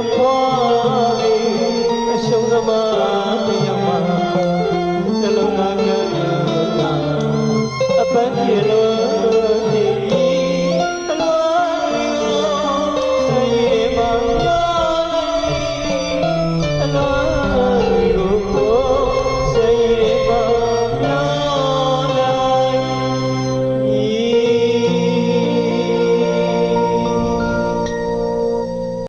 အဖွားလေးအရှုံးသမားတရားမှာ